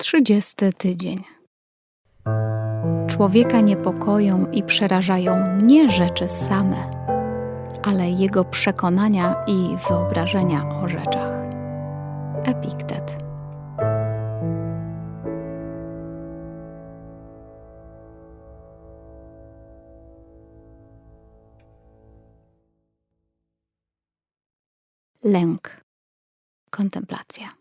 Trzydziesty tydzień. Człowieka niepokoją i przerażają nie rzeczy same, ale jego przekonania i wyobrażenia o rzeczach. Epiktet. Lęk. Kontemplacja.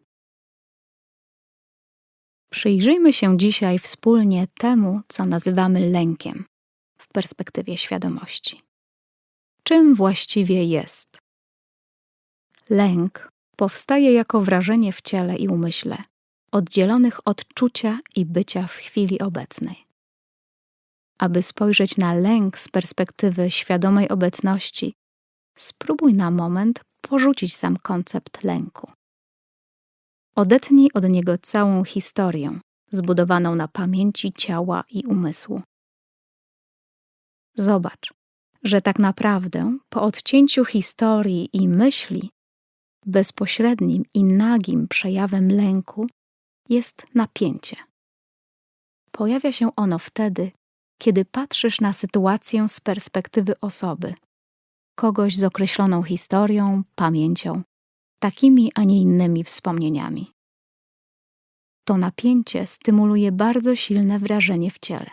Przyjrzyjmy się dzisiaj wspólnie temu, co nazywamy lękiem w perspektywie świadomości. Czym właściwie jest? Lęk powstaje jako wrażenie w ciele i umyśle, oddzielonych od czucia i bycia w chwili obecnej. Aby spojrzeć na lęk z perspektywy świadomej obecności, spróbuj na moment porzucić sam koncept lęku. Odetnij od niego całą historię, zbudowaną na pamięci ciała i umysłu. Zobacz, że tak naprawdę po odcięciu historii i myśli, bezpośrednim i nagim przejawem lęku jest napięcie. Pojawia się ono wtedy, kiedy patrzysz na sytuację z perspektywy osoby, kogoś z określoną historią, pamięcią, takimi, a nie innymi wspomnieniami. To napięcie stymuluje bardzo silne wrażenie w ciele.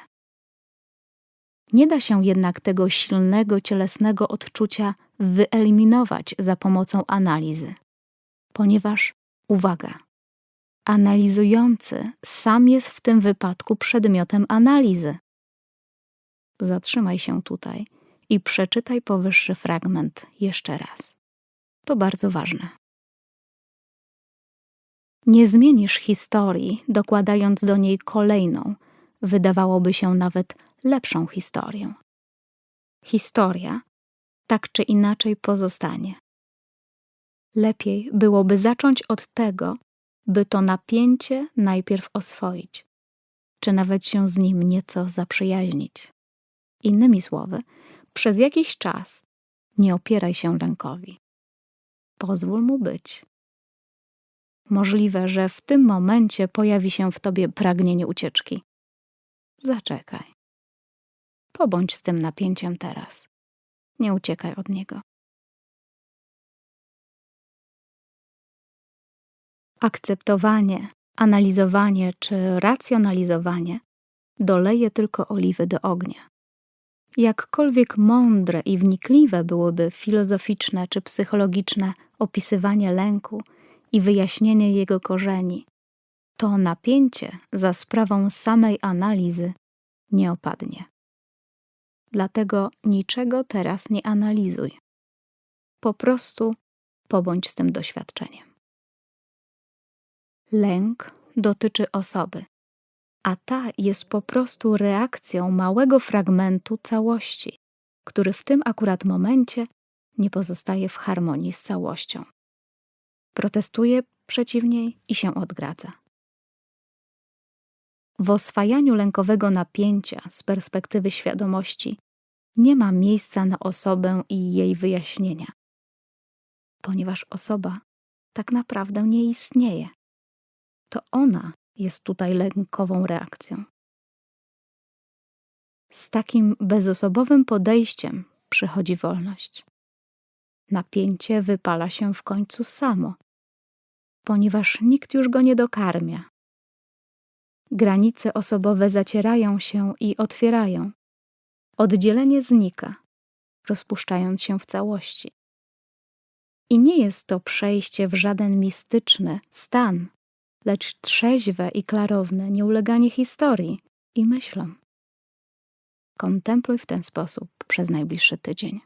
Nie da się jednak tego silnego cielesnego odczucia wyeliminować za pomocą analizy, ponieważ, uwaga, analizujący sam jest w tym wypadku przedmiotem analizy. Zatrzymaj się tutaj i przeczytaj powyższy fragment jeszcze raz. To bardzo ważne. Nie zmienisz historii, dokładając do niej kolejną, wydawałoby się nawet lepszą historię. Historia tak czy inaczej pozostanie. Lepiej byłoby zacząć od tego, by to napięcie najpierw oswoić, czy nawet się z nim nieco zaprzyjaźnić. Innymi słowy, przez jakiś czas nie opieraj się lękowi. Pozwól mu być. Możliwe, że w tym momencie pojawi się w tobie pragnienie ucieczki. Zaczekaj. Pobądź z tym napięciem teraz. Nie uciekaj od niego. Akceptowanie, analizowanie czy racjonalizowanie doleje tylko oliwy do ognia. Jakkolwiek mądre i wnikliwe byłoby filozoficzne czy psychologiczne opisywanie lęku i wyjaśnienie jego korzeni, to napięcie za sprawą samej analizy nie opadnie. Dlatego niczego teraz nie analizuj. Po prostu pobądź z tym doświadczeniem. Lęk dotyczy osoby, a ta jest po prostu reakcją małego fragmentu całości, który w tym akurat momencie nie pozostaje w harmonii z całością. Protestuje przeciw niej i się odgradza. W oswajaniu lękowego napięcia z perspektywy świadomości nie ma miejsca na osobę i jej wyjaśnienia, ponieważ osoba tak naprawdę nie istnieje. To ona jest tutaj lękową reakcją. Z takim bezosobowym podejściem przychodzi wolność. Napięcie wypala się w końcu samo, ponieważ nikt już go nie dokarmia. Granice osobowe zacierają się i otwierają. Oddzielenie znika, rozpuszczając się w całości. I nie jest to przejście w żaden mistyczny stan, lecz trzeźwe i klarowne nieuleganie historii i myślom. Kontempluj w ten sposób przez najbliższy tydzień.